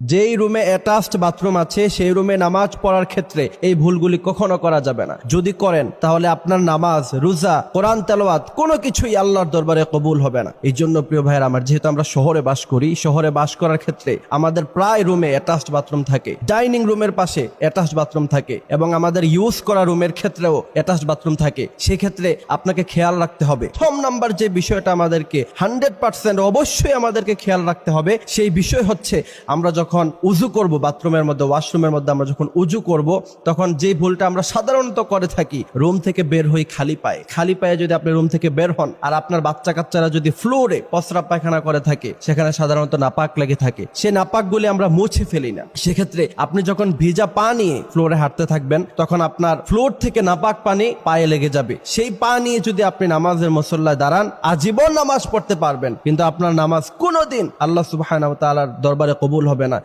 যেই রুমে attached bathroom আছে, সেই রুমে নামাজ পড়ার ক্ষেত্রে এই ভুলগুলি কখনো করা যাবে না। যদি করেন, তাহলে আপনার নামাজ, রোজা, কোরআন, তেলাওয়াত, কোনো কিছুই আল্লাহর দরবারে কবুল হবে না। এই জন্য প্রিয় ভাইয়ের আমার, যেহেতু আমরা শহরে বাস করি, শহরে বাস করার ক্ষেত্রে আমাদের প্রায় রুমে অ্যাটাচড বাথরুম থাকে। ডাইনিং রুমের পাশে অ্যাটাচড বাথরুম থাকে এবং আমাদের ইউজ করা রুমের ক্ষেত্রেও অ্যাটাচড বাথরুম থাকে। সেক্ষেত্রে আপনাকে খেয়াল রাখতে হবে। প্রথম নাম্বার যে বিষয়টা আমাদেরকে হান্ড্রেড পার্সেন্ট অবশ্যই আমাদেরকে খেয়াল রাখতে হবে, সেই বিষয় হচ্ছে আমরা যখন উজু করব, বাথরুমের মধ্যে, ওয়াশরুমের মধ্যে আমরা যখন উজু করব, তখন যে ভুলটা আমরা সাধারণত করে থাকি, রুম থেকে বের হই খালি পায়ে। খালি পায়ে যদি আপনি রুম থেকে বের হন, আর আপনার বাচ্চা কাচ্চারা যদি ফ্লোরে পসরা পায়খানা করে থাকে, সেখানে সাধারণত নাপাক লেগে থাকে। সে নাপাকগুলি আমরা মুছে ফেলি না। সেক্ষেত্রে আপনি যখন ভিজা পা নিয়ে ফ্লোরে হাঁটতে থাকবেন, তখন আপনার ফ্লোর থেকে নাপাক পানি পায়ে লেগে যাবে। সেই পা নিয়ে যদি আপনি নামাজের মসল্লায় দাঁড়ান, আজীবন নামাজ পড়তে পারবেন। কিন্তু আপনার নামাজ কোনোদিন আল্লাহ সুবাহ দরবারে কবুল হবে না।